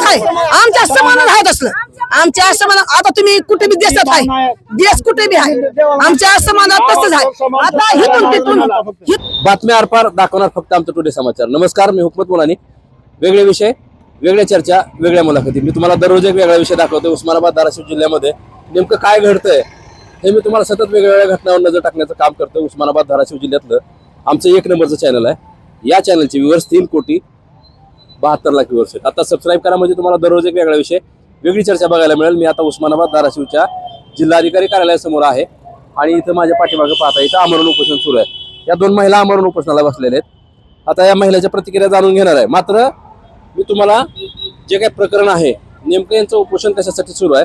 समाजात आहे. आमच्या समाजात आहे तसलं आमच्या समाजात आता तुम्ही कुठे बी देशात आहे. देश कुठे बी आहे. आमच्या समाजात तसंच आहे. आता हिथून तिथून बातम्या आरपार दाखवणार फक्त आमचं टुडे समाचार. नमस्कार मी हुकमत मुलानी. वेगळे विषय वेगळ्या चर्चा वेगळ्या मुलाखती. मी तुम्हाला दररोज एक वेगळा विषय दाखवतो उस्मानाबाद धाराशिव जिल्ह्यामध्ये नेमकं काय घडतंय हे मी तुम्हाला सतत वेगवेगळ्या घटनावर नजर टाकण्याचं काम करतो उस्मानाबाद धाराशिव जिल्ह्यातलं आमचं एक नंबरचं चॅनल आहे. या चॅनलचे व्ह्युअर्स तीन कोटी बहात्तर लाख व्ह्युअर्स आहेत. आता सबस्क्राईब करा म्हणजे तुम्हाला दररोज एक वेगळा विषय. वेगळी चर्चा बघायला मिळेल. मी आता उस्मानाबाद धाराशिवच्या जिल्हाधिकारी कार्यालयासमोर आहे. आणि इथं माझ्या पाठीमागे पाहता इथं आमरण उपोषण सुरू आहे. या दोन महिला आमरण उपोषणाला बसलेल्या आहेत. आता या महिलेच्या प्रतिक्रिया जाणून घेणार आहे. मात्र मी तुम्हाला जे काही प्रकरण आहे नेमकं यांचं उपोषण कशासाठी सुरू आहे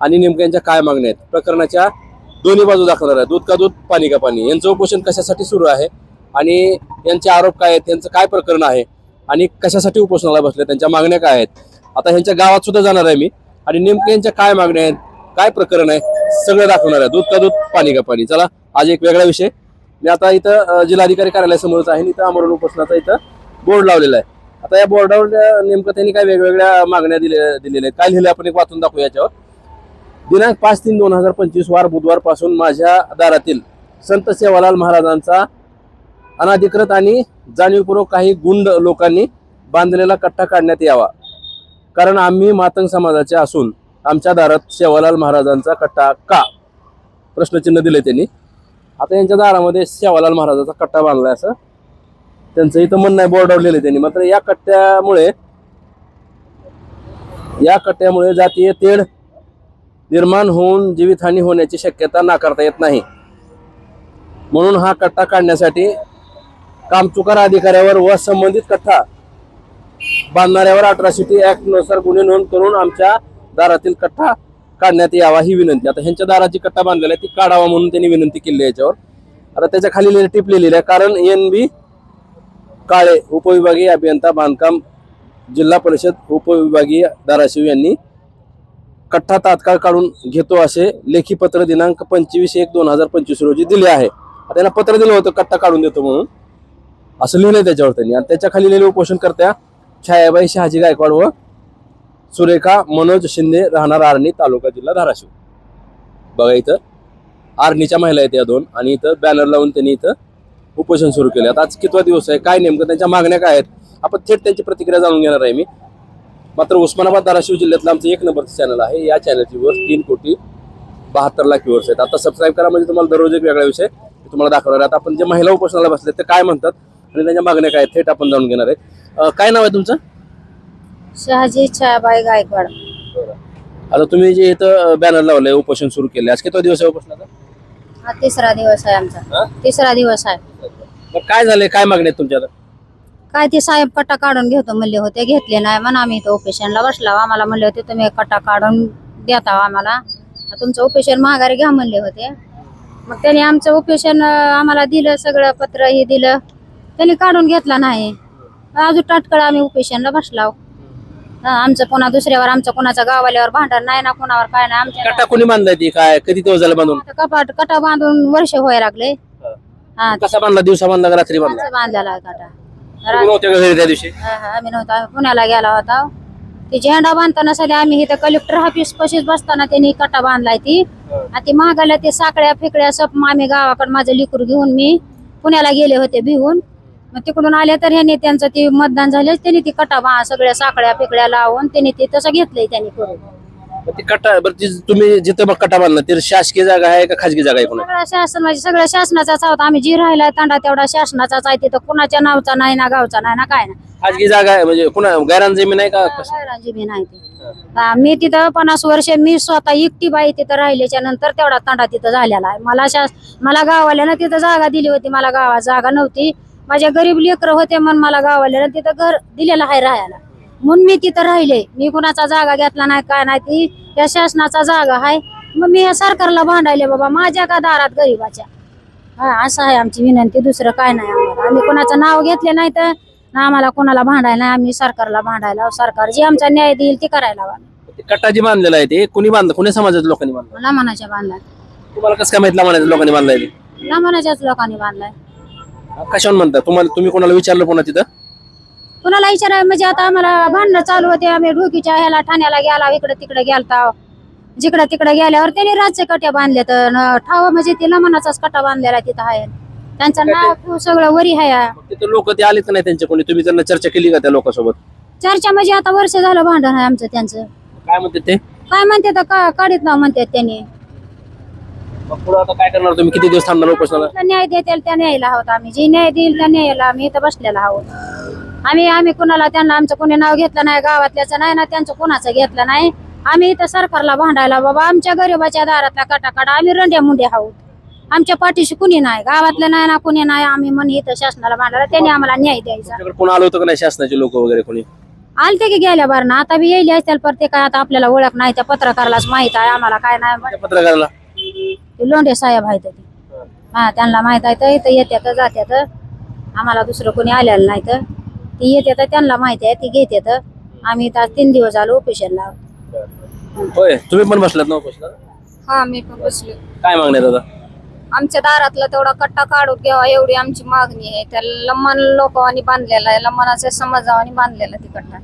आणि नेमकं यांच्या काय मागण्या आहेत प्रकरणाच्या दोन्ही बाजू दाखवणार आहे. दूध का दूध पाणी का पाणी. यांचं उपोषण कशासाठी सुरू आहे आणि यांचे आरोप काय आहेत यांचं काय प्रकरण आहे आणि कशासाठी उपोषणाला बसले त्यांच्या मागण्या काय आहेत? आता ह्यांच्या गावात सुद्धा जाणार आहे मी. आणि नेमकं यांच्या काय मागण्या आहेत? काय प्रकरण आहे? सगळं दाखवणार आहे. दूध का दूध पाणी का पाणी. चला आज एक वेगळा विषय. मी आता इथं जिल्हाधिकारी कार्यालयासमोरच आहे आणि इथं अमरण उपोषणाचा इथं बोर्ड लावलेला आहे. आता या बोर्डावर नेमकं त्यांनी काय वेगवेगळ्या मागण्या दिल्या दिलेल्या आहेत. काय लिहिलं आपण एक वाचून दाखवू याच्यावर. दिनांक पाच तीन दोन हजार पंचवीस वार बुधवारपासून माझ्या दारातील संत सेवालाल महाराजांचा अनाधिकृत आणि जाणीवपूर्वक काही गुंड लोकांनी बांधलेला कट्टा काढण्यात यावा. कारण आम्ही मातंग समाजाचे असून आमच्या दारात शेवालाल महाराजांचा कट्टा का? प्रश्नचिन्ह दिले त्यांनी. आता यांच्या दारामध्ये शेवालाल महाराजांचा कट्टा बांधलाय असं त्यांचं इथं म्हणणं आहे बोर्डावर त्यांनी. मात्र या कट्ट्यामुळे या कट्ट्यामुळे जातीय तेढ निर्माण होऊन जीवितहानी होण्याची शक्यता नाकारता येत नाही. म्हणून हा कट्टा काढण्यासाठी कामचुकार अधिकाऱ्यावर व संबंधित कथा बांधणाऱ्यावर अठराशे टी ऍक्टनुसार गुन्हे नोंद करून आमच्या दारातील कट्टा काढण्यात यावा ही विनंती. आता ह्यांच्या दाराची कट्टा बांधलेला आहे ती काढावा म्हणून त्यांनी विनंती केली आहे याच्यावर. आता त्याच्याखाली टिप लिहिलेली आहे कारण एन बी काळे उपविभागीय अभियंता बांधकाम जिल्हा परिषद उपविभागीय धाराशिव यांनी कट्टा तात्काळ काढून घेतो असे लेखी पत्र दिनांक पंचवीस एक दोन हजार पंचवीस रोजी दिले आहे. आता त्यांना पत्र दिलं होतं कट्टा काढून देतो म्हणून. असं लिहिलंय त्याच्यावर त्यांनी. आणि त्याच्याखाली लिहिलेलं उपोषण करत्या छायाबाई शहाजी गायकवाड व सुरेखा मनोज शिंदे राहणार आर्णी तालुका जिल्हा धाराशिव. बघा इथं आर्णीच्या महिला आहेत या दोन आणि इथं बॅनर लावून त्यांनी इथं उपोषण सुरू केले. आता आज कितवा दिवस आहे? काय नेमकं त्यांच्या मागण्या काय आहेत? आपण थेट त्यांची प्रतिक्रिया जाणून घेणार आहे मी. मात्र उस्मानाबाद धाराशिव जिल्ह्यातलं आमचं एक नंबरचं चॅनल आहे. या चॅनलची वर तीन कोटी बहात्तर लाख व्यूअर्स आहेत. आता सबस्क्राईब करा म्हणजे तुम्हाला दररोज एक वेगळा विषय तुम्हाला दाखवणार आहे. आता आपण जे महिला उपोषणाला बसले ते काय म्हणतात? आणि त्यांच्या मागण्या काय आहेत थेट आपण जाणून घेणार आहे अं, काय नाव आहे तुमचं? शहाजी छायाबाई गायकवाड. आता तुम्ही जे इथं बॅनर लावलंय उपोषण सुरू केले आज कितवा दिवस आहे उपोषणाचा? हा तिसरा दिवस आहे? आमचा. तिसरा दिवस आहे. मग काय झालंय काय मागणी आहेत तुमच्या आता? काय ते साहेब कट्टा काढून घेतो म्हणले होते घेतले नाही म्हणून आम्ही इथं ओपेशनला बसला आम्हाला म्हणले होते तुम्ही कट्टा काढून देता आम्हाला. तुमचं ओपेशन महागारी घ्या म्हणले होते. मग त्यांनी आमचं ओपेशन आम्हाला दिलं सगळं पत्र हे दिलं. त्यांनी काढून घेतला नाही. अजून टाटकळ आम्ही ओपेशनला बसलाव. हा, आमचं पुन्हा दुसऱ्यावर आमचं कोणाचं गावाल्यावर भांडण नाही ना कोणावर काय नाही आमच्या कट्टा कोणी बांधलाय ती? काय? कधी दिवस झाला बांधून? आता कपाट कटा बांधून वर्ष व्हायला लागले. हा. कसा बांधला? दिवसा बांधला का रात्री बांधला? माणसं बांधलेला आहे काटा. तुम्ही नव्हते का घरी त्या दिवशी? हा, हा, आम्ही नव्हतो. आम्ही पुण्याला गेला होता. ती झेंडा बांधताना सध्या आम्ही इथं कलेक्टर ऑफिस पशीच बसताना त्यांनी कट्टा बांधलाय ती. आणि ती महागाला ते साकड्या फेकड्या सब आम्ही गावाकडे माझं लिकूर घेऊन मी पुण्याला गेले होते भिवून मग तिकडून आले तर ह्यांनी त्यांचं ते मतदान झाले त्यांनी ती कट्टा बा सगळ्या साकड्या फेकड्या लावून त्यांनी ते तसं घेतलंय त्यांनी करून. मग ती कट्टा बरं ती तुम्ही जिथं मग कट्टा बांधला ती शासकीय जागा आहे का खाजगी जागा आहे कोणा सगळ्या शासन म्हणजे सगळ्या शासनाचाच आहोत. आम्ही जी राहिलाय तांडा तेवढा शासनाचाच आहे. तिथं कुणाच्या नावचा नाही ना गावचा नाही ना काय ना खाजगी जागा आहे म्हणजे कुणा गैरान जमीन आहे का? कसं? नाही ती. हा, मी तिथं पन्नास वर्ष मी स्वतः एकटी बाई तिथं राहिल्याच्या नंतर तेवढा तांडा तिथं झालेला आहे. मला शास मला गाववाल्यानं तिथं जागा दिली होती. मला गावात जागा नव्हती. माझ्या गरीब लेकरं होते म्हणून मला गाववाल्यानं तिथं घर दिलेलं आहे राहायला. म्हणून मी तिथं राहिले. मी कुणाचा जागा घेतला नाही काय नाही ती या शासनाचा जागा आहे. मग मी या सरकारला भांडायले बाबा माझ्या का दारात गरीबाच्या? हा असं आहे आमची विनंती. दुसरं काय नाही आम्हाला. आम्ही कोणाचं नाव घेतले नाही तर ना आम्हाला कोणाला भांडायला नाही. आम्ही सरकारला भांडायला सरकार जे आमचा न्याय देईल ते करायला कट्टा जी बांधलेला आहे ते. कुणी बांधलं? कुणी समाजाच्या लोकांनी बांधलं? मला मनाच्या बांधलाय तुम्हाला कसं काय माहिती म्हणायचं लोकांनी बांधलाय ते? लहानाच्याच लोकांनी बांधलाय. कशावर म्हणतात तुम्हाला तुम्ही कोणाला विचारलं पुन्हा तिथं? कुणाला विचाराय म्हणजे आता आम्हाला भांडणं चालू होते. आम्ही ढोकीच्या ह्याला ठाण्याला गेला. इकडे तिकडे गेलता. जिकडे तिकडे गेल्यावर त्यांनी राज्य कट्या बांधले तर ठाव म्हणजे तिला मनाचाच कट्टा बांधलेला तिथं आहे. त्यांचं नाव सगळं वरी आहे. तिथे लोक ते आलेच नाही त्यांच्या कोणी. तुम्ही त्यांना चर्चा केली का त्या लोकांसोबत? चर्चा म्हणजे आता वर्ष झालं भांडण आहे आमचं त्यांचं. काय म्हणते ते? काय म्हणते तर का काढीत नाव म्हणतात त्यांनी. मग पुढे आता काय करणार तुम्ही? किती दिवस थांबणार उपोषणाला? कुठला न्याय देतील त्या न्यायला आहोत आम्ही. जे न्याय देईल त्या न्यायाला आम्ही इथं बसलेला आहोत. आम्ही आम्ही कुणाला त्यांना आमचं कोणी नाव घेतलं नाही गावातल्याचं नाही ना त्यांचं कोणाचं घेतलं नाही. आम्ही इथं सरकारला भांडायला बाबा आमच्या गरीबाच्या दारातल्या कटाकडा आम्ही रंड्या मुंड्या आहोत. आमच्या पाठीशी कुणी नाही गावातलं नाही ना कुणी नाही. आम्ही म्हणे इथं शासनाला भांडायला त्यांनी आम्हाला न्याय द्यायचा. तुमच्याकडे कोण आलं होतं का नाही शासनाचे लोक वगैरे कोणी? आलते की गेल्या बार ना आता बी येईल असतील पर ते काय आता आपल्याला ओळख नाही त्या पत्रकारालाच माहीत आहे आम्हाला काय नाही. त्या पत्रकाराला? ते लोंढे साहेब आहेत ते. हा त्यांना माहीत आहे तर इथं येत्यात जात्यात. आम्हाला दुसरं कोणी आलेलं नाही तर. ती येते त्यांना माहिती आहे ती घेतात आम्ही इथं आज तीन दिवस झालो ऑफिसला होय तुम्ही पण बसलात ना उपोषणाला हा मी पण बसले काय मागण्या दादा? आमच्या दारातला तेवढा कट्टा काढून घ्यावा एवढी आमची मागणी आहे. त्या लम्मान लोकांनी बांधलेला आहे लम्मानाच्या समाजावानी बांधलेला ती कट्टा.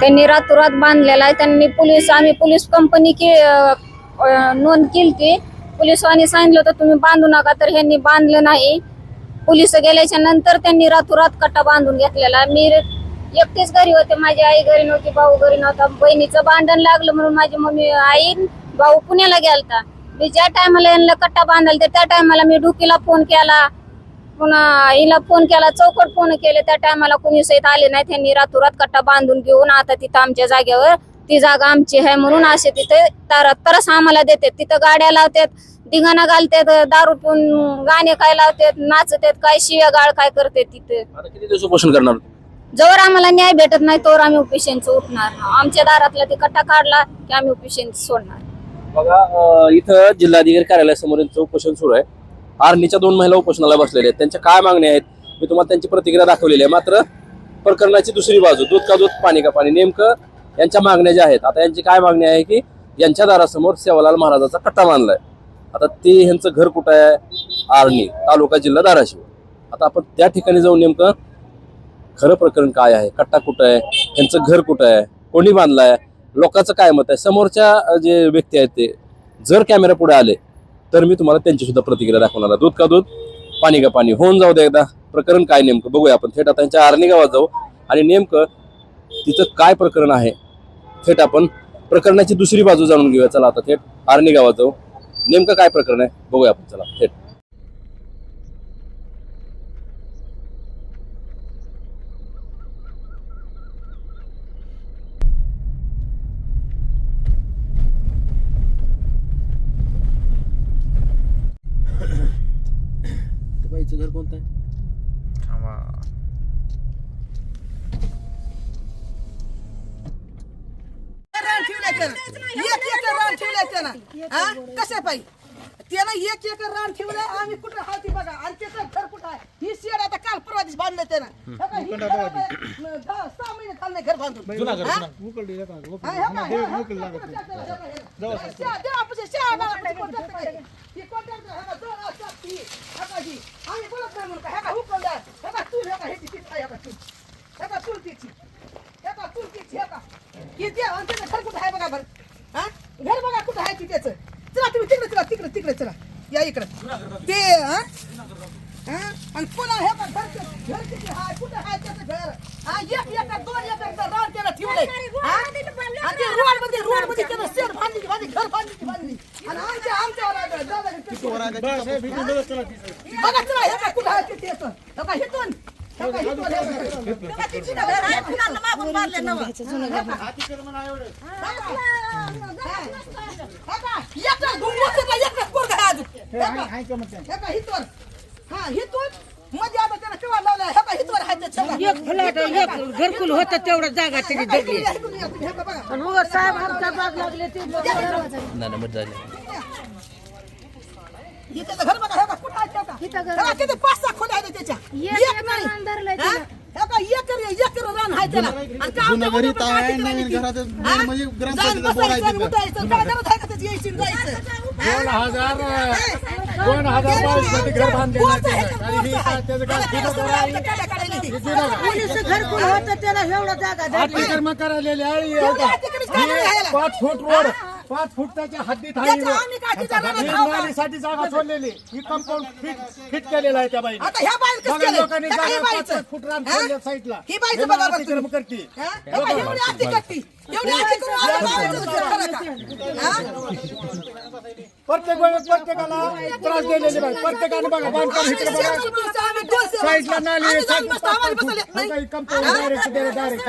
त्यांनी रातोरात बांधलेला आहे त्यांनी पोलीस आम्ही पोलीस कंपनी की अं, नोंद केली ती पोलिसांनी सांगितलं होतं तुम्ही बांधू नका. तर ह्यांनी बांधलं नाही. पोलीस गेल्याच्यानंतर त्यांनी रातोरात कट्टा बांधून घेतलेला. मी एकटीच घरी होते. माझी आई घरी नव्हती भाऊ घरी नव्हता. बहिणीचं भांडण लागलं म्हणून माझी मम्मी आई भाऊ पुण्याला गेलता. मी ज्या टायमाला यांना कट्टा बांधायला त्या टायमाला मी डुकीला फोन केला. पुन्हा हिला फोन केला चौकट फोन केले. त्या टायमाला कोणी सहित आले नाही. त्यांनी रातोरात कट्टा बांधून घेऊन आता तिथं आमच्या जागेवर ती जागा आमची आहे म्हणून असे तिथे तर तरच आम्हाला देतात. तिथं गाड्या लावतात धिंगाणा घालतात दारू पिऊन गाणे काय लावतात नाचतात काय शिव्या गाळ काय करतात तिथे. आता किती दिवस उपोषण करणार? जवळ आम्हाला न्याय भेटत नाही तोवर आम्ही उपेशनचं उठणार. आमच्या दारातला ते कट्टा काढला की आम्ही उपेशन सोडणार. बघा अं, इथं जिल्हाधिकारी कार्यालयासमोर यांचं उपोषण सुरू आहे. आर्नीच्या दोन महिला उपोषणाला बसलेल्या आहेत. त्यांच्या काय मागण्या आहेत? मी तुम्हाला त्यांची प्रतिक्रिया दाखवलेली आहे. मात्र प्रकरणाची दुसरी बाजू दूध का दूध पाणी का पाणी नेमकं यांच्या मागण्या ज्या आहेत आता यांची काय मागणी आहे की यांच्या दारासमोर सेवालाल महाराजाचा कट्टा मानलाय आता ते यांचं घर कुठं आहे? आर्णी तालुका जिल्हा धाराशिव. आता आपण त्या ठिकाणी जाऊन नेमकं खरं प्रकरण काय आहे? कट्टा कुठं आहे? यांचं घर कुठं आहे? कोणी बांधलाय? लोकांचं काय मत आहे? समोरच्या जे व्यक्ती आहेत ते जर कॅमेरा पुढे आले तर मी तुम्हाला त्यांची सुद्धा प्रतिक्रिया दाखवणार दूध का दूध? पाणी का पाणी? होऊन जाऊ दे एकदा. प्रकरण काय नेमकं? बघूया आपण. थेट आता त्यांच्या आर्णी गावात जाऊ आणि नेमकं तिथं काय प्रकरण आहे? थेट आपण प्रकरणाची दुसरी बाजू जाणून घेऊया. चला आता थेट आर्णी गावात जाऊ नेमकं काय प्रकरण आहे? बघूया आपण. चला थेट. बाईचं घर कोणतं आहे रान ठेवलंय त्यानं एक एकर रान ठेवलंय त्यानं हा कसं पाहिजे त्यानं एक एकर रान ठेवलंय आम्ही कुठं हाती बघा आणि त्याचं घर कुठं आहे ही शेड आता काल परवा दिवस बांधलं त्यानं हे बघा, ही घर दहा- सहा महिने चाललंय घर बांधून हा? हा, हे का? बघा, ह्याची तीच आहे, त्याचं घर कुठं आहे बघा बरं. हा? घर बघा कुठं आहे ती त्याचं चला तुम्ही तिकडे चला तिकडे तिकडे चला. या इकडे. ते हा? हा? आणि पुन्हा हे बघ घरचं घर किती आहे? कुठं आहे त्याचं घर? हा एक एकर दोन एकर रान त्याला ठेवलंय. हा? रोडमध्ये रोडमध्ये त्यानं शेड बांधली बांधली घर बांधली बांधली. आणि आमच्या आमच्या बघा चला हे? कुठं आहे ते त्याचं घरकुल होत तेवढं जागा तरी दडली मग साहेब आमच्या बाग लागले ते घर बघा हे बघा कुठं आहे ते बघा. हे बघा, किती पाच सहा खोल्या आहेत त्याच्या एक नाही हा? हे बघा, एकर एकर रान आहे त्याला आणि घरी आहे, काय नवीन करायची? घराचं हा? म्हणजे जाऊन ग्रामपंचायतीचं बोर आहे बसायचं आणि तिथं. उठायचं. काय गरज आहे का त्याची यायची आणि जायचं? दोन हजार दोन हजार बावीसमध्ये घर बांधलेलं आहे त्यानं. आणि ही काय त्याचं काय त्याला ठिकाण सगळं आमचं काढ्या काढायला. ती पोलीस घरकुल होतं त्याला एवढा जागा. अतिक्रमण करायलेले आहे हे बघा. हे पाच फूट रोड पाच फूट त्याच्या हद्दीत त्याचं आम्ही काय तिच्या रानात राहू का? नालीसाठी जागा सोडलेली ही कंपाऊंड फिट फिट केलेलं आहे त्या बाईने आता ह्या बाईला कसं बघा केलंय? लोकांनी त्या जागा पाच बाईचं. फूट रान हा? सोडल्या साईडला ही बाईचं हे बघा अतिक्रम. करते हा? हे बघा, एवढी आरती करती. एवढी आरती करून आम्हाला बाळाचं घर करा का? हा? प्रत्येक वेळेस प्रत्येकाला त्रास दिलेले बाई. प्रत्येकाने बघा बांधकाम इकडे बघा. साईडला. नाली कंपाऊंड? Direct direct.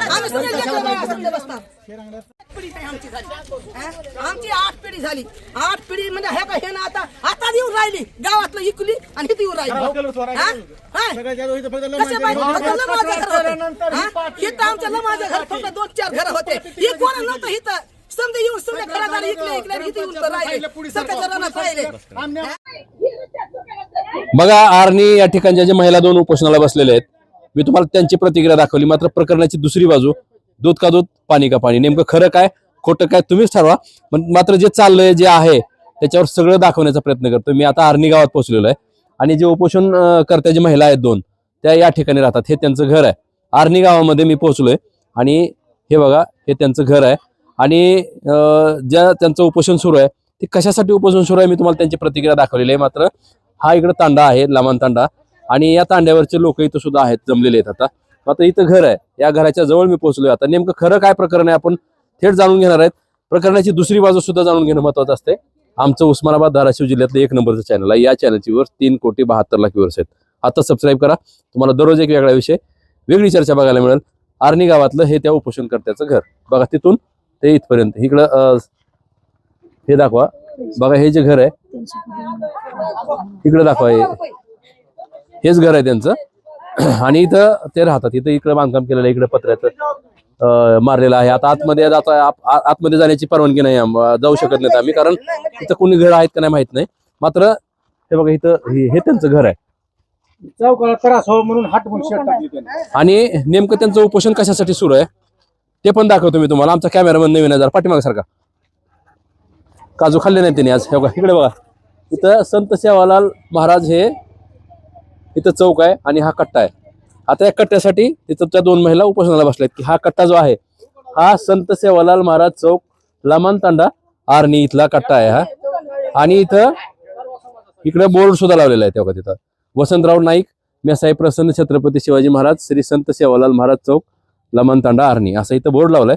पिढी नाही आमची. हा? आठ पिढी झाली. आठ पिढी म्हणजे हे का हे ना आता आता येऊन राहिली. गावातलं इकली आणि इथे येऊन राहिली. पाहिजे? आमच्या लमाचं घर फक्त दोन चार घर होते. हे कोण नव्हतं इथं? समजा येऊन समजा घरात आले इकडे इकडे इथे येऊन तर राहिले. सरकारच्या रानात राहिले. बघा आर्नी या ठिकाणच्या ज्या महिला दोन उपोषणाला बसलेल्या आहेत मी तुम्हाला त्यांची प्रतिक्रिया दाखवली. मात्र प्रकरणाची दुसरी बाजू दूध का दूध पाणी का पाणी. नेमकं खरं काय खोटं काय तुम्हीच ठरवा. पण मात्र जे चाललंय जे आहे त्याच्यावर सगळं दाखवण्याचा प्रयत्न करतो मी आता आर्नी गावात पोहोचलेलो आहे. आणि जे उपोषण करत्या जे महिला आहेत दोन त्या या ठिकाणी राहतात. हे त्यांचं घर आहे. आर्नी गावामध्ये मी पोहोचलोय. आणि हे बघा हे त्यांचं घर आहे. आणि ज्या त्यांचं उपोषण सुरू आहे ते कशासाठी उपोषण सुरू आहे मी तुम्हाला त्यांची प्रतिक्रिया दाखवलेली आहे. मात्र हा इकडं तांडा आहे लामान तांडा. आणि या तांड्यावरचे लोक इथं सुद्धा आहेत जमलेले आहेत आता. आता इथं घर आहे. या घराच्या जवळ मी पोहोचलोय आता. नेमकं खरं काय प्रकरण आहे आपण थेट जाणून घेणार आहेत. प्रकरणाची दुसरी बाजू सुद्धा जाणून घेणं महत्वाचं असते आमचं उस्मानाबाद धाराशिव जिल्ह्यातलं एक नंबरचं चॅनल आहे. या चॅनलची वर तीन कोटी बहात्तर लाख व्ह्यूअर्स आहेत. आता सबस्क्राईब करा. तुम्हाला दररोज एक वेगळा विषय वेगळी चर्चा बघायला मिळेल. आर्णी गावातलं हे त्या उपोषणकर्त्याचं घर. बघा तिथून ते इथपर्यंत. इकडं हे दाखवा. बघा हे जे घर आहे इकडे दाखवा हे. हेच घर आहे त्यांचं. आणि इथं ते राहतात. इथं इकडे बांधकाम केलेलं आहे इकडे पत्र्याचं मारलेलं आहे. आता आतमध्ये आत- आत- आतमध्ये जाण्याची परवानगी नाही जाऊ शकत नाहीत आम्ही कारण इथं कोणी घर आहेत का नाही माहीत नाही. मात्र हे बघा इथं हे त्यांचं घर आहे. त्रास म्हणून आणि नेमकं त्यांचं उपोषण कशासाठी सुरू आहे? ते पण दाखवतो मी तुम्हाला. आमचा कॅमेरामन नवीन हजार पाठीमागासारखा. काजू खाल्ले नाही त्यांनी आज. हे बघा इकडे बघा. इथं संत सेवालाल महाराज हे इथं चौक आहे आणि हा कट्टा आहे. आता या कट्ट्यासाठी तिथं त्या दोन महिला उपोषणाला बसल्यात. की हा कट्टा जो आहे हा संत सेवालाल महाराज चौक लमान तांडा आर्नी इथला कट्टा आहे हा. आणि इथं इकडे बोर्ड सुद्धा लावलेला आहे तेव्हा तिथं वसंतराव नाईक मेसाई प्रसन्न छत्रपती शिवाजी महाराज श्री संत सेवालाल महाराज चौक लमनतांडा आरणी असा असं इथं बोर्ड लावलाय.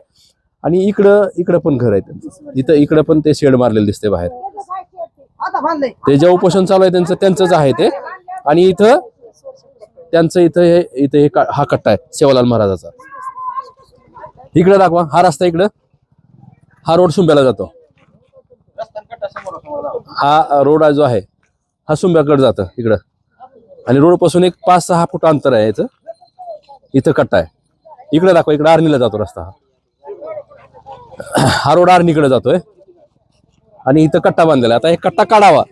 आणि इकडं इकडं पण घर आहे त्यांचं. इथं इकडं पण ते शेड मारलेलं दिसते बाहेर. ते जे उपोषण चालू आहे त्यांचं त्यांचंच आहे ते. आणि इथं त्यांचं इथं हे इथं हे हा कट्टा आहे सेवालाल महाराजाचा. इकडं दाखवा हा रस्ता इकडं. हा रोड सुंब्याला जातो. हा रोड जो आहे हा सुंब्याकडे जातं इकडं. आणि रोडपासून एक पाच सहा फूट अंतर आहे याचं इथं कट्टा आहे. इकडे दाखवा इकडे आर्नीला जातो रस्ता. हा रोड आर्नीकडे जातोय. आणि इथं कट्टा बांधलेला. आता हे कट्टा काढावा.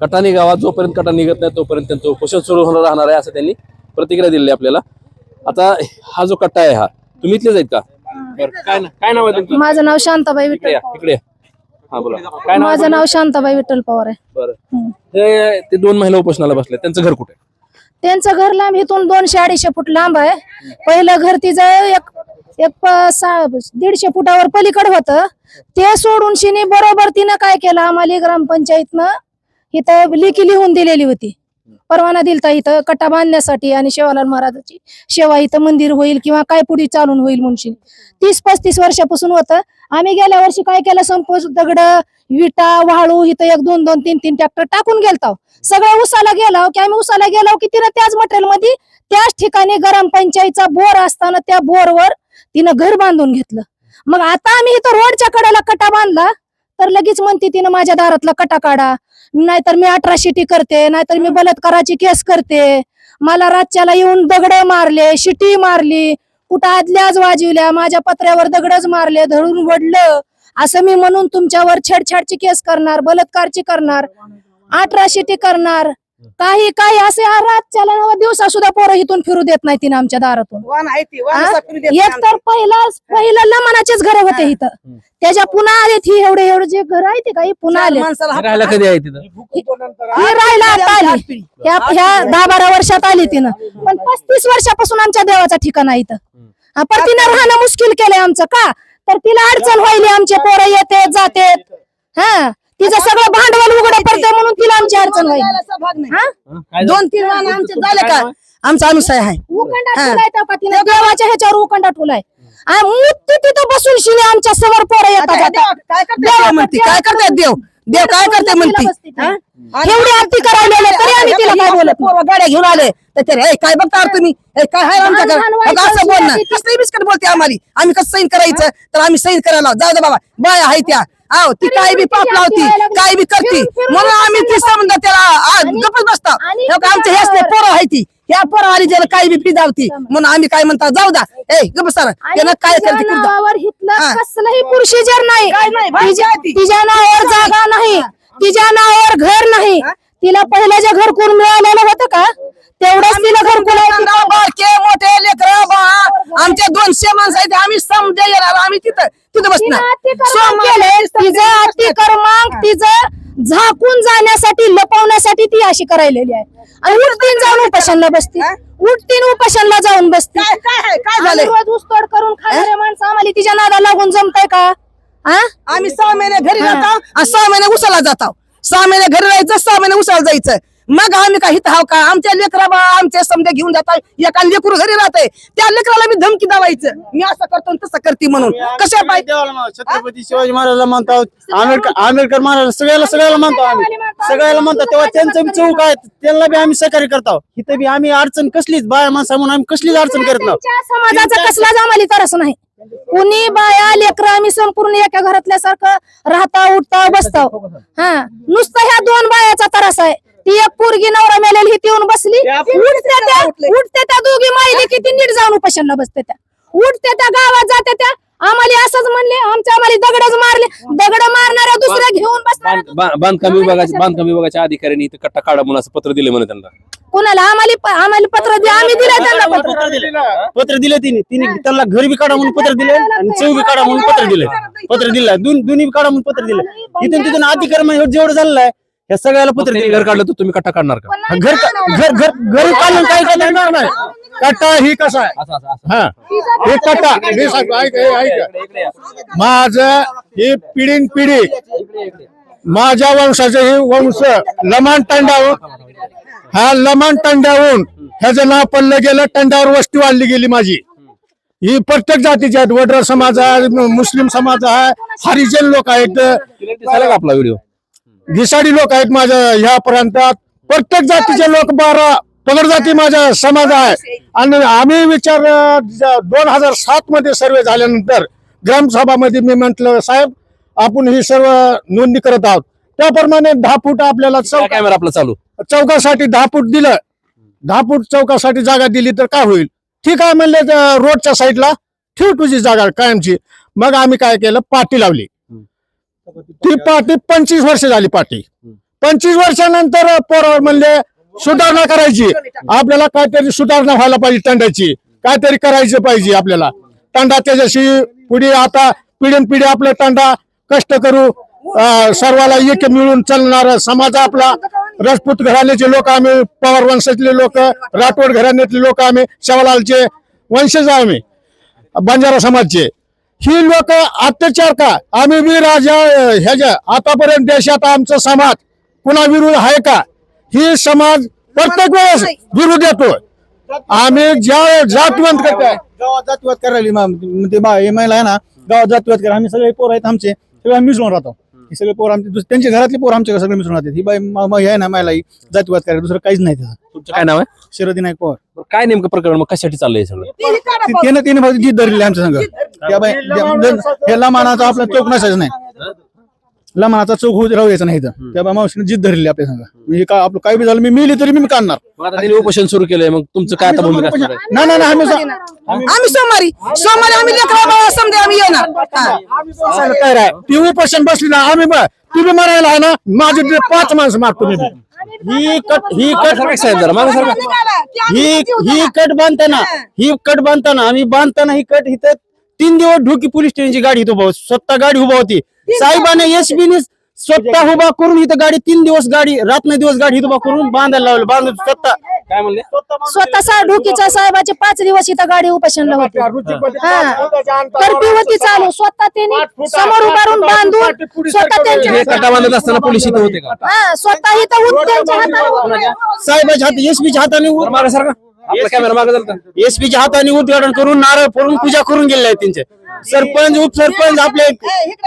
कट्टा निघावा जोपर्यंत कट्टा निघत नाही तोपर्यंत त्यांचं उपोषण सुरू होणार राहणार आहे असं त्यांनी प्रतिक्रिया दिलेली आहे आपल्याला. आता हा जो कट्टा आहे हा तुम्ही इथलेच आहेत का? बरं काय ना काय नाव आहे तुमचं? माझं नाव शांताबाई इकडे या विठ्ठल इकडे या. हा बोला. काय नाव आहे माझं नाव शांताबाई विठ्ठल पवार आहे. बरं. हे ते दोन महिला उपोषणाला बसले त्यांचं घर कुठे? त्यांचं घर लांब इथून दोनशे अडीचशे फूट लांब आहे. पहिलं घर तिचं एक एक दीडशे फुटावर पलीकड होत. ते सोडून शिनी बरोबर तिनं काय केलं? आम्हाला ग्रामपंचायतनं इथं लिखी लिहून दिलेली होती. परवाना दिलता इथं कट्टा बांधण्यासाठी आणि शेवालाल महाराजाची सेवा इथं मंदिर होईल किंवा काय पुढे चालून होईल म्हणून. तीस पस्तीस वर्षापासून होतं. आम्ही गेल्या वर्षी काय केलं संपोज दगड विटा वाळू इथं एक दोन दोन तीन तीन ट्रॅक्टर टाकून गेलता. सगळं उसाला गेलो की आम्ही उसाला गेलो की तिनं त्याच मटेरियलमध्ये त्याच ठिकाणी ग्रामपंचायतचा बोर असताना त्या बोरवर तिनं घर बांधून घेतलं. मग आता आम्ही इथं रोडच्या कडेला कटा बांधला. तर लगेच म्हणते तिनं माझ्या दारातला कटा काढा. नाहीतर मी अठरा शिटी करते नाहीतर मी बलात्काराची केस करते. मला रातच्याला येऊन दगड मारले शिटी मारली. कुठं आदल्याच वाजवल्या माझ्या पत्र्यावर दगडच मारले धरून वडलं. असं मी म्हणून तुमच्यावर छेडछाडची केस करणार बलात्कारची करणार अठरा शिटी करणार. काही काही असे रातच्याला दिवसा सुद्धा पोरं इथून फिरू देत नाही तिने आमच्या दारातून. वाहन आहे ती हा? वाहन फिरू देत नाही एक तर. पहिला पहिलं लमानाचेच घर होते इथं. त्याच्या पुन्हा आले ही एवढे एवढे जे घर आहे ते काही पुन्हा आले माणसाला हात- राहायला कधी आहे तिथं? ही राहिला आता आली. ह्या ह्या दहा बारा वर्षात आली तिनं. पण पस्तीस वर्षापासून आमच्या देवाचा ठिकाण आहे इथं. हा, पण तिनं राहणं मुश्किल केलंय आमचं का? तर तिला अडचण व्हायली आमचे पोरं येते जाते. हा. तिचं सगळं भांडवल उघडं पडतंय म्हणून तिला आमची अडचण व्हायली जायला भाग नाही. हा? दोन तीन वाहन आमचे झाले का? आमचा अनुसाय आहे. हा. त्या देवाच्या ह्याच्यावर उकंडा ठुलाय आणि मूर्ती तिथं बसून शिने आमच्यासमोर पोरं येतात आता. देव काय करते देव देव? म्हणते काय करते देव? देव काय करते म्हणते? हा? आणि एवढी आरती करायला तरी आम्ही तिला काय बोलत नाही. पोरं गाड्या घेऊन आले तर ते "ए, काय बघता तुम्ही? ए, काय आहे आमच्याकडे? लहान लहान बघा असं व्हायचं बोलणं शिवाय कसली बिस्किट बोलते आम्हाला? आम्ही कसं सैन करायचं? तर आम्ही सैन करायला जाऊ दे बाबा. बाय आहे त्या. आहो ती काय बी आम्ही पाप तिची लावती आरती व्हायला काय बी करती म्हणून आम्ही ती बसायला समजा त्याला गप्पच बसता. हे आमचे हे असले त्याच्यावर- पोरं आहे ती. या पोरं आली ज्याला काही बी पिदावती म्हणून आम्ही काय म्हणता जाऊ द्या. ए गप सर त्यानं काय करते. कसलंही नाही काय नाही. तिच्या नावावर जागा नाही तिच्या नावावर घर नाही तिला पहिलं जे घरकुल मिळालेलं होतं का तेवढंच तिला घरकुल बारके मोठे लेकर बा. आमच्या दोनशे माणसं आहेत आम्ही समजे येणार आम्ही तिथं तिथं बसणार. तिचं अतिक्रमांक तिचं झाकून जाण्यासाठी लपवण्यासाठी ती अशी करायलेली आहे. आणि उठतीन जाऊन उपाशांना बसती. उठतीन उपाशांना जाऊन बसती. काय रोज ऊसतोड करून खाणारे माणसं. आम्हाला तिच्या नादा लागून जमतंय का? हा? आम्ही सहा महिने घरी आणि सहा महिने उसाला जातो. सहा महिने घरी राहायचं सहा महिने उसाला जायचं. मग आम्ही काही हाव का? आमच्या लेकरा बा आमचे समजा घेऊन जातात एका लेकरू घरी राहते त्या लेकराला मी धमकी दावायचं मी असं करतो आणि तसं करते म्हणून. कशा पाहिजे छत्रपती शिवाजी महाराजांना मानतो आंबेडकर आंबेडकर महाराज सगळ्याला सगळ्याला मानतो आम्ही. सगळ्याला मानतो तेव्हा त्यांचं बी चौक आहे त्यांना बी आम्ही सहकार्य करतो इथं बी आम्ही अडचण कसलीच बाया माणसा म्हणून आम्ही कसलीच अडचण करत नाही. समाजाचा कसलाच आम्हाला तरस नाही. कुणी बाया लेकरं आम्ही संपूर्ण एका घरातल्या सारखं राहता उठता बसता. हा. नुसतं ह्या दोन बायाचा तरस आहे. ती एक पोरगी नवरा मेलेली ही येऊन बसली. उठते त्या उठते त्या दोघी माहिली की ती नीट जाऊन उपाशांना बसते त्या. उठते त्या गावात जाते त्या. आम्हाला असंच म्हणले आमच्या आम्हाला दगडच मारले. दगड मारणाऱ्या दुसऱ्या घेऊन बसणार. बांध- बा- बांधकाम विभागाच्या बांधकाम विभागाच्या अधिकाऱ्यांनी इथं कट्टा काढा म्हणून असं पत्र दिले म्हणे त्यांना. कुणाला? आम्हाला आम्हाला पत्र दे आम्ही दिलं त्यांना पत्र पत्र. दिले. पत्र दिले. तिने. तिने त्यांना घरी बी काढा म्हणून पत्र दिले आणि चौ बी काढा म्हणून पत्र दिले. पत्र दिलं. दोन दोन्ही बी काढा म्हणून पत्र दिले. इथून तिथून अतिक्रमण हे जेवढं झालेलं आहे या सगळ्याला पत्र त्यांनी दिले. घर काढलं तर तुम्ही कट्टा काढणार का? घर घर घर घरी काढून काय करणार? नाही कट्टा ही कसा आहे? असं असं असं. हा. हे कट्टा. मी सांगतो ऐक हे ऐक. माझं ही पिढीन पिढी. माझ्या वंशाचे हे वंश लमान तंडावून हा लमान तंडावून ह्याचं नाव पडलं गेलं तंडावर वस्ती वाढली गेली माझी. ही प्रत्येक जातीची आहेत. वडर समाज आहे मुस्लिम समाज आहे हरिजन लोक आहेत. आपला व्हिडिओ? घिसाडी लोक आहेत माझ्या ह्या प्रांतात प्रत्येक जातीचे लोक बारा. पगड जाती माझा समाज आहे. आणि आम्ही विचार दोन हजार सात मध्ये सर्वे झाल्यानंतर ग्रामसभामध्ये मी म्हंटल साहेब आपण ही सर्व नोंदणी करत आहोत. त्याप्रमाणे दहा फूट आपल्याला चौक कॅमेरा आपला चालू. चौकासाठी दहा फूट दिलं. दहा फूट चौकासाठी जागा दिली तर काय होईल? ठीक आहे म्हणले रोडच्या साईडला ठेव तुझी जागा कायमची. मग आम्ही काय केलं? पाटी लावली. ती पाटी पंचवीस वर्ष झाली पाटी. पंचवीस वर्षानंतर पोरावर म्हणले सुधारणा करायची. आपल्याला काहीतरी सुधारणा व्हायला पाहिजे तंडाची. काहीतरी करायचं पाहिजे आपल्याला. तंडा त्याच्याशी पुढे आता पिढीन पिढी आपला तंडा कष्ट करू. अं, सर्वाला एक मिळून चालणार. समाज आपला राजपूत घराण्याचे लोक आम्ही पवार वंशातले लोक राठोड घराण्यातले लोक आम्ही शेवालालचे वंशज आम्ही बंजारा समाजचे. ही लोक अत्याचार का? आम्ही बी राजा ह्याच्या आतापर्यंत देशात आमचा समाज कुणा विरुद्ध आहे का? ही समाज प्रत्येक वेळेस विरोध येतो आम्ही ज्या जातवंत करतोय. गावात जातवाद करायला ते बा हे महिला आहे ना गावात जातवाद करा. आम्ही सगळे पोर आहेत आमचे. सगळे आम्ही मिसळून राहतो. हे सगळे पोर आमचे त्यांच्या घरातले पोर आमच्या सगळे मिसळून राहतात. ही बाई आहे ना महिला ही जातवाद करायला. दुसरं काहीच नाही त्याचं तुमचं काय नाव आहे? शरद नाईक पवार. काय नेमकं प्रकरण? मग कशासाठी चाललंय हे सगळं? ती- त्यानं तिने फक्त जीत धरलेली आमच्या संघ. त्या बाई हे लमानाचा आपला चौक नसायचा नाही. लमानाचा चौक होत राहू यायचा नाही इथं. त्या मावशीने जीत धरलेली आपल्या संघ म्हणजे काय आपलं काय बी झालं मी मिली तरी मी काढणार. मग आता त्यांनी उपोषण सुरू केलंय मग तुमचं काय आता भूमिका असणार आहे? नाही नाही नाही, आम्ही आम्ही सोमवारी सोमवारी आम्ही लेकरा समजा आम्ही येणार. हा. काय राय? ती उपोषण बसली ना आम्ही ब- तुम्ही म्हणायला आहे ना माझे ते पाच माणसं मागतो मी. बी. ही कट ही कट सरका साहेब जरा ही ही. कट बांधताना हा. ही कट बांधताना आम्ही बांधताना ही कट इथं तीन दिवस ढोकी पोलीस स्टेशनची गाडी इथं उभा होती स्वतः गाडी उभा होती. साहेबाने एसबीने स्वतः उभा करून इथं गाडी तीन दिवस गाडी रात्र दिवस गाडी इथं उभा करून बांधायला लावलं बांधून स्वतः. काय म्हणले? स्वतः सा ढोकीच्या साहेबाचे पाच दिवस इथं गाडी उपोषणला होती. हा. कर्फ्यू होती चालू. स्वतः त्यांनी समोर उभारून बांधून स्वतः हे त्यांच्या कटा बांधत असताना पोलीस इथं होते का? हा स्वतः इथं त्यांच्या साहेबाच्या हात एसबीच्या हाताने बरं, मागं सरका आपला कॅमेरा मागं चालता एसपीच्या हाताने उद्घाटन करून नारळ फोडून पूजा करून गेले आहेत त्यांचे. सरपंच उपसरपंच आपले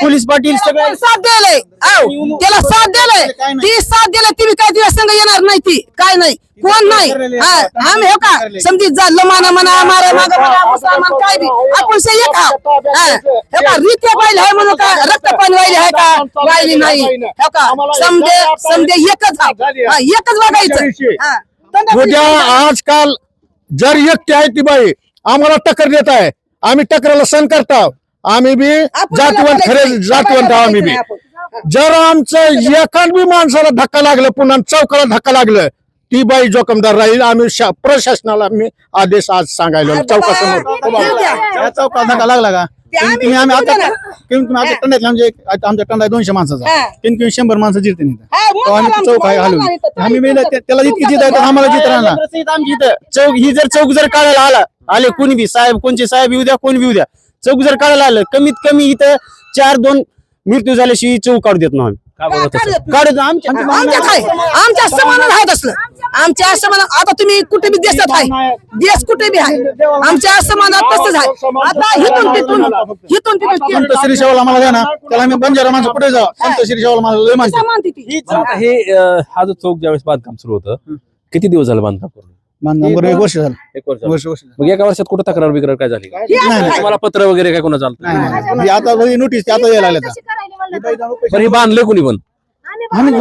पोलीस पाटील सगळे. साथ दिलंय. आव त्याला साथ दिलंय. ती साथ दिलं ती काय दिवस संघ येणार नाही ती. काय नाही. कोण नाही? हा, आम्ही हो का? समजी झालं माना म्हणा मारा माग म्हणा काय बी? आपण से एक. हा, रीत्या पाहिजे आहे म्हणून का? रक्त पाणी वाहिली आहे का? वाहिली नाही. हो का? समजे समजे एकच आहो. हा, एकच बघायचं. हा. तंटा उद्या आजकाल जर एकटी आहे ती बाई आम्हाला टक्कर देत आहे. आम्ही टक्करला सण करतो आम्ही बी जातीवंत खरे जातीवंत आम्ही बी. जर आमचं एकाच बी माणसाला धक्का लागलं पुन्हा चौकाला धक्का लागलं ती बाई जोखमदार राहील. आम्ही शा- प्रशासनाला मी आदेश आज सांगायला. चौकासमोर. चौकात धक्का लागला का? ते आम्ही तुम्ही आम्ही येऊ आता द्या ना. तुम्ही आता टंड्यातले आमचे आता आमच्या टंडा आहे दोनशे माणसाचा हा. शंभर माणसं जिरते नाही हा, मग तो आम्ही आमचं चौक आहे तर आम्ही मेलं त्याला जितकी जित आहे तर आम्हाला जित राहणार. आमची इथं. चौक ही जर चौक जर काढायला आला आले कोणी बी साहेब कोणचे साहेब येऊ द्या कोणी बी येऊ द्या. चौक जर काढायला आलं कमीत कमी इथं चार दोन मृत्यू झाल्याशिवाय चौक काढू देत बरं तसं? काढू आमच्या आमच्यात आहे आमच्या समानात आहे तसलं आमच्या समानात आता तुम्ही कुठे बी देशात आहे? देश कुठे बी आहे? आमच्या समानात तसंच आहे. आता हिथून तिथून हिथून तिथून संत श्री शेवाला मला द्या ना. त्याला आम्ही बंजारा माणसं कुठे जाऊ? संत श्री शेवाला मला लय माणसं हे हा जो चौक ज्यावेळेस बांधकाम सुरू होतं किती दिवस झालं बांधकाम एक वर्ष झालं. एक वर्ष झालं. वर्ष वर्ष झालं. मग एका वर्षात कुठं तक्रार बिक्रार काय झाली? का? हे. तुम्हाला पत्र वगैरे काय नाही, नाही, नाही. म्हणजे आता बघ, नोटीस आता यायला लागल्या आता. बरं हे बांधले कोणी पण? आम्हीच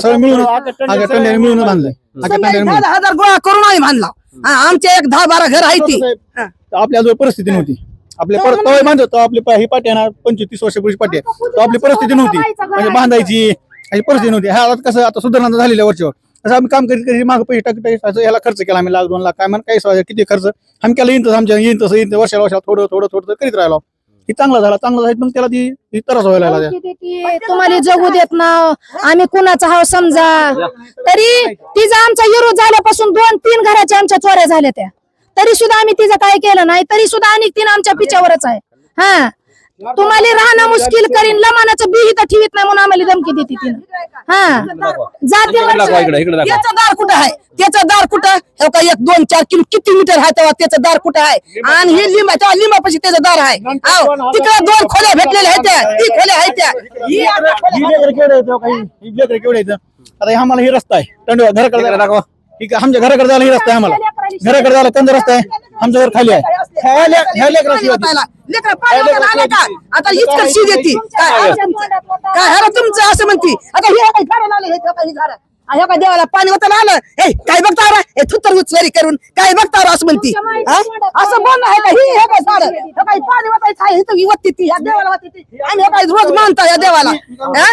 सगळं मिळून आगे टंड्याने मिळून बांधलंय. आगे टंड्याने मिळून. दहा हजार गोळा करून आम्ही बांधला. हा, आमचे एक दहा बारा घर आहे ती. हा. तर आपल्याजवळ परिस्थिती नव्हती. आपल्या परत बांधतो तो आपली पा- ही पाटी आहे ना पंचवीस तीस वर्षापूर्वी पाटी आहे. तो आपली परिस्थिती नव्हती. म्हणजे बांधायची अशी परिस्थिती नव्हती. ह्या आता कसं आता सुधारणा झालेल्या वर्षावर असं आम्ही काम करीत करीत मागं पैसे टाकत टाकत याला खर्च केला आम्ही लाख दोन लाख. काय म्हणा काही समजा किती खर्च? आम्ही केला येईन तसं आमच्या येईन तसं येईन वर्षाला वर्षाला थोडं थोडं थोडं करीत राहिलो. ही चांगला झाला. चांगला झाला मग त्याला ती ती त्रास व्हायला लागला. तुम्हाला जगू देत ना आम्ही कुणाचा हाव समजा. तरी तिचा आमचा विरोध झाल्यापासून दोन तीन घराच्या आमच्या चोऱ्या झाल्या त्या. तरी सुद्धा आम्ही तिचं काय केलं नाही. तरी सुद्धा आणि तीन आमच्या पिच्यावरच आहे. हा. तुम्हाला राहणं मुश्किल करीन लमानाचं बी इथं ठेवीत नाही म्हणून आम्हाला धमकी देते तिनं हा. दाखवा जाते इकडे इकडे दाखवा. त्याचं दार कुठं आहे? त्याचं दार कुठं? हे का एक दोन चार किलो किती मीटर आहे तेव्हा त्याचं दार कुठं आहे? आणि हे लिंबा तेव्हा लिंबापाशी त्याचं दार आहे. तिकडे दोन खोल्या भेटलेल्या आहेत त्या. ती खोल्या आहेत त्या. ही आता खोल्या- ही लेकरं केवढं येतं, काही ही लेकरं केवढं येतं. आता हे आम्हाला हे रस्ता आहे. टंडवा घराकडे जायला. दाखवा. ठीक आहे आमच्या घराकडे जायला हे रस्ता आहे आम्हाला. घराकडे जायला कंद रस्ता आहे. आमचं घर खाली आहे. ह्या ले- ह्या. लेकरं आले का आता? इतकं शी देते? काय काय ह्याला तुमचं असं म्हणती? आता हे काय झाडं आले हे काय झाडं? हे काय देवाला पाणी वाटायला आलं? हे काय बघता रा हे थुत्तर उचलरी करून काय बघता रा असं म्हणती? हा? असं बोलणं आहे का? ही हे काय झाडं? हे काय पाणी वाटायचं आहे वत्ती ती ह्या देवाला ती. आम्ही हे काय रोज मानतो या देवाला? हा?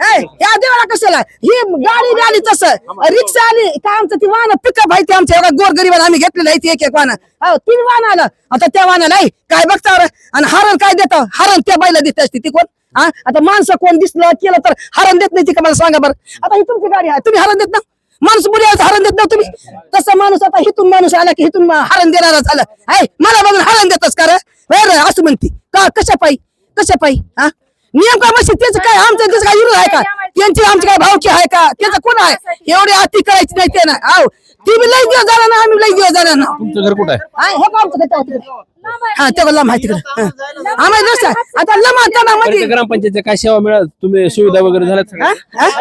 हे, या देवाला कशाला? ही गाडी बी आली तसं. रिक्षा आली काय आमचं ती वाहन पिकअप आहे ते आमच्या एका गोरगरीबाला आम्ही घेतलेलं आहे ती एक एक वाहन. हो तीन वाहन आलं. आता त्या वाहनाला काय बघता आणि हरण काय देतं? हरण त्या बाईला देत असते ती कोण? हा आता माणसं कोण दिसलं केलं तर हरण देत नाही ती का? मला सांगा बरं. आता ही तुमची गाडी आहे. तुम्ही हरण देत ना माणूस बुडी हरण देत ना तुम्ही? तसा माणूस आता हिथून माणूस आला की हिथून हरण देणारा झालं. आहे मला बघून हरण देतच का रे? असं म्हणती. का? कशा पायी कशा पायी हा नियम काय मशी त्याचं काय? आमचं त्याचं काय विरोध आहे का? त्यांची आमची काय भावकी आहे का? त्याचं कोण आहे? एवढी अति करायची नाही ते ना आव ती बी लई दिवस झाला ना आम्ही लई दिवस झाला ना. तुमचं घर कुठं आहे? हा, हे का आमचं हा लांब आहे तिकडे. आम्हाला रस्ता आता लंब आता बरं, मध्ये ग्रामपंचायतच्या काय सेवा मिळाल? तुम्ही सुविधा वगैरे झाल्यात सगळ्या? हा? हा?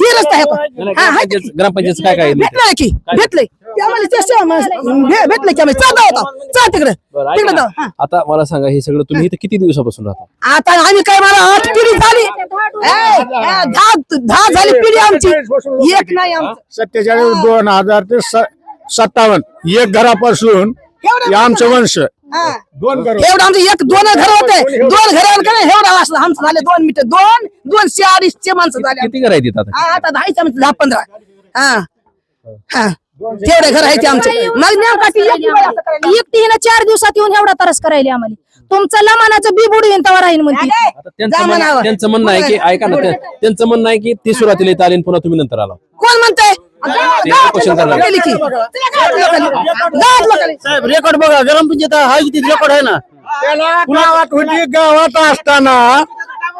ही रस्ता आहे हा, आहे ग्रामपंचायत ग्रामपंचायतचं काय काय आहे? भेटलंय की भेटलंय. ते आम्हाला ते सेवा मिळाली. भे- भेटलंय की आम्ही. चला होता चला तिकडे. बरं, ऐका तिकडे ना. जाऊ. हा. आता मला सांगा हे सगळं तुम्ही इथे किती दिवसापासून राहता? आता आम्ही काय मला आठ पिढी झाली? ए, ए, दहा दहा झाली पिढी आमची. एक नाही आमचं. सत्तेचाळीस दोन हजार ते सत्तावन्न. एक घरापासून आमचं वंश. हा. दोन घर. एवढं आमचं एक दोन घर होते. दोन घर. का नाही? एवढं असलं आमचं झाले दोन मीटर दोन दोनशे अडीचशे माणसं झाले. किती घर आहेत आता? हा, आता दहाच आमचं दहा पंधरा. हा. हा. तेवढे घर आहे ते आमचे मग नेमका ती एकटी चार दिवसात येऊन एवढा तरस करायला आम्हाला. तुमचं लमानाचं बी बुडवीन तवा राहील म्हणते. आता त्यांचं म्हणणं आहे की ऐका ना त्या- त्यांचं म्हणणं आहे की ती सुरुवातीला इथं आली आणि पुन्हा तुम्ही नंतर आला. कोण म्हणतंय? साहेब रेकॉर्ड बघा. ग्रामपंचायत हा किती रेकॉर्ड आहे ना. गावात होती? गावात असताना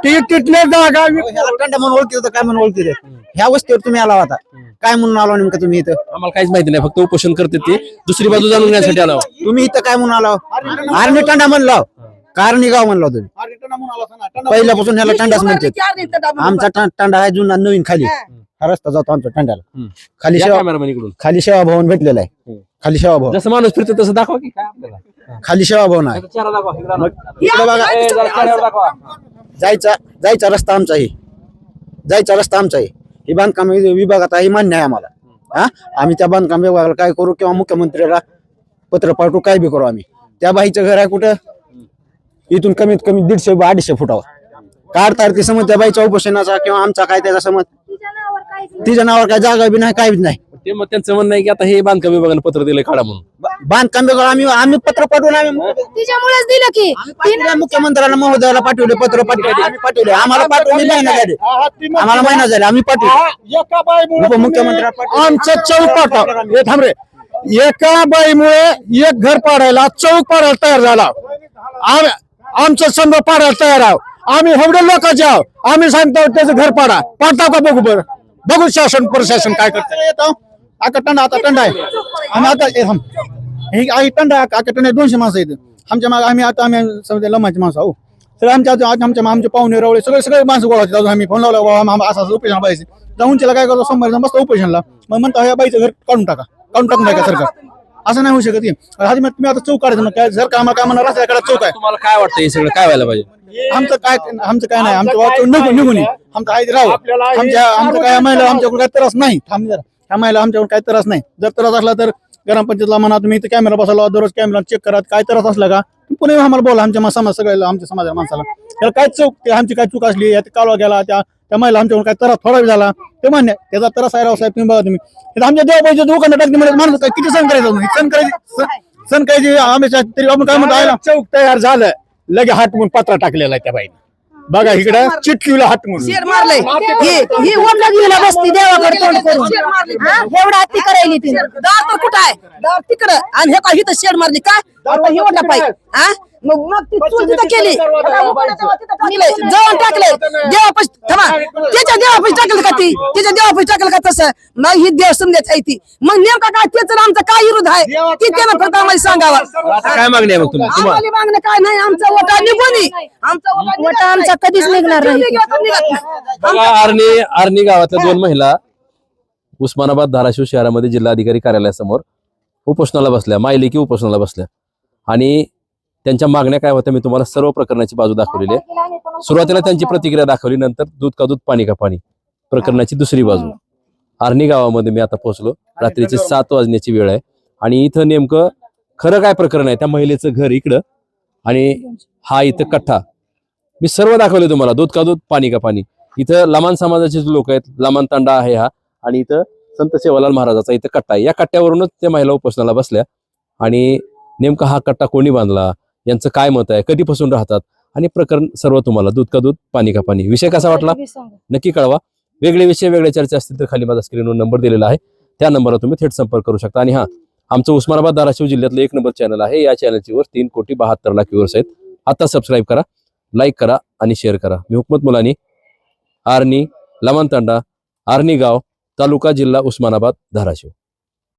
ती तिथल्या जागा म्हणून ओळखी होतं. काय म्हणून ओळखी ह्या वस्तीवर तुम्ही आला होता. काय म्हणून आला नेमकं तुम्ही इथं? आम्हाला काहीच माहिती नाही. फक्त उपोषण करते ते. दुसरी बाजू जाणून घेण्यासाठी आला. तुम्ही इथं काय म्हणून आला आर्मी टंडा म्हणला कारणी गाव म्हणला तुम्ही. पहिल्यापासून ह्याला टंडाच म्हणते आमचा टंडा आहे जुना नवीन खाली. हा रस्ता जातो आमच्या. खाली या इकडून. खाली सेवा भवन भेटलेलं आहे. हम्म. खाली सेवा भवन. जसं माणूस फिरतो तसं दाखवा की काय आपल्याला. खाली सेवा भवन आहे. चेहरा दाखवा इकडं आणा. इकडे बघा. ए, जरा चेहरा दाखवा. जायचा जायचा रस्ता आमचा आहे जायचा रस्ता आमचा आहे ही बांधकाम विभागात आहे हे मान्य आहे आम्हाला. हा? आम्ही त्या बांधकाम विभागाला काय करू किंवा मुख्यमंत्र्याला पत्र पाठवू काय बी करू आम्ही. त्या बाईचं घर आहे कुठं? इथून कमीत कमी दीडशे अडीचशे फुटावर. काढता ती समज त्या बाईच्या उपोषणाचा किंवा आमचा काय त्याचा समज. तिच्या नावावर काय जागा बी नाही काय बी नाही. ते मग त्यांचं म्हणणं आहे की आता हे बांधकाम विभागानं पत्र दिलंय काढा म्हणून. बांधकाम विभाग आम्ही आम्ही पत्र पाठवून आम्ही तिच्यामुळेच दिलं की. तिने मुख्यमंत्र्याला महोदयाला पाठवले पत्र पाठवले आम्ही पाठवले. आम्हाला पाठवले महिना झाले. आम्हाला महिना झाले आम्ही पाठवले. एका बाईमुळे उपमुख्यमंत्र्याला पाठवले. आमचं चौक पाठव हे थांब रे. एका बाईमुळे एक घर पाडायला चौक पाडायला तयार झाला. आम- आमचं समजा पाडायला तयार आहोत आम्ही एवढे लोकांचे आहोत आम्ही सांगतो त्याचं घर पाडा. पाडता का बघू बरं? बघू शासन प्रशासन काय करतं. येतो आता टंडा आता टंडा आहे. आम्ही आता ए, थांब. हे आई टंडा आहे, आता टंडा आहे, दोनशे माणसं आहेत. आमच्या मागे आम्ही आता आम्ही समजा लमाची माणसं आहो. सगळे आमच्या आज आमच्या आमचे पाहुणे रवळे सगळे सगळे माणसं गोळा होतात. आम्ही फोन लावला बाबा आम्हाला असं असं उपेशन पाहिजे जाऊन त्याला काय करतो सोमवारी जाऊन बसतो उपेशनला मग म्हणतो या बाईचं घर काढून टाका. काढून टाकून टाका सरकार. असं नाही होऊ शकत हे. आधी मग तुम्ही आता चौक काढायचं मग काय? सरकार आम्हाला काय म्हणणार रस्त्याकडे चौक आहे. तुम्हाला काय वाटतं हे सगळं काय व्हायला पाहिजे? आमचं काय आमचं काय नाही. आमचं वाचून निघून निघून ये. आमचं आहे ते राहू आमच्या आमचं काय महिला आमच्याकडे काय त्रास नाही. थांब जरा. ह्या महिला आमच्याकडे काय त्रास नाही. जर त्रास असला तर ग्रामपंचायतला म्हणा तुम्ही इथे कॅमेरा बसवला दररोज कॅमेरा चेक करा. काय त्रास असला का? पुणे आम्हाला बोला. आमच्या मा- समाज सगळ्याला आमच्या समाजा माणसाला. त्याला काय चूक ते आमची काय चूक असली यात कालवा गेला त्या त्या महिला आमच्याकडून काय त्रास थोडा झाला. ते मान्य. त्याचा त्रास आहे राव साहेब तुम्ही बघा तुम्ही. आमच्या देवाबाईचे दुकान टाकते म्हणजे माणूस काय किती सण करायचं सण करायची सण- करायची आम्ही तरी आपण काय म्हणतो चौक तयार झालं. लगे हाटमून पत्रा टाकलेला आहे त्या बाईने. बघा इकडे चिटकीला हाटमून शेर मारलंय. ही ही ओमला गेला बसती देवाकडे तोंड करून. हा? एवढा हत्ती करायली तिने दार तर कुठं आहे? दार तिकडं. आणि हे काय इथं शेड मारली. काय? आता हे वाटा पाहिजे हा? मग मग ती चूल तिथं केली जवळ देवापाशी थांबा. त्याच्या देवापाशी टाकलं का ती? त्याच्या देवापाशी टाकलं का तसं? मग ही देव समजायची आहे ती. मग नेमका काय? त्याचं आमचा काय विरोध आहे? ती त्यानं फक्त आम्हाला सांगावा? काय मागणी आहे मग तुम्ही तुम्हाला? आम्हाला मागणं काय नाही? आमचा वटा निघून. आमचा वटा आमचा नाही. कधीच निघणार नाही. निघत नाही. बघा आर्णी आर्णी गावातल्या दोन महिला उस्मानाबाद धाराशिव शहरामध्ये जिल्हाधिकारी कार्यालयासमोर उपोषणाला बसल्या मायलेकी उपोषणाला बसल्या. आणि त्यांच्या मागण्या काय होत्या मी तुम्हाला सर्व प्रकरणाची बाजू दाखवलेली आहे. सुरुवातीला त्यांची प्रतिक्रिया दाखवली नंतर दूध का दूध पाणी का पाणी प्रकरणाची दुसरी बाजू. आर्णी गावामध्ये मी आता पोहोचलो. रात्रीचे सात वाजण्याची वेळ आहे. आणि इथं नेमकं खरं काय प्रकरण आहे? त्या महिलेचं घर इकडं आणि हा इथं कठ्ठा. मी सर्व दाखवले तुम्हाला दूध का दूध पाणी का पाणी. इथं लमान समाजाचे लोक आहेत लमान तांडा आहे हा. आणि इथं संत सेवालाल महाराजाचा इथं कट्टा आहे. या कट्ट्यावरूनच त्या महिला उपोषणाला बसल्या. आणि नेमका हा कट्टा कोणी बांधला? यांचं काय मत आहे? कधीपासून राहतात? आणि प्रकरण सर्व तुम्हाला दूध का दूध पाणी का पाणी. विषय कसा वाटला? नक्की कळवा. वेगळे विषय वेगळे चर्चा असतील तर खाली माझा स्क्रीनवर नंबर दिलेला आहे. त्या नंबरला तुम्ही थेट संपर्क करू शकता. आणि हा आमचं उस्मानाबाद धाराशिव जिल्ह्यातलं एक नंबर चॅनल आहे. या चॅनलची वर तीन कोटी बहात्तर लाख व्ह्यूअर्स आहेत. आता सबस्क्राईब करा लाईक करा आणि शेअर करा. मी हुकमत मुलानी आर्नी लमन तांडा आर्नी गाव तालुका जिल्हा उस्मानाबाद धाराशिव.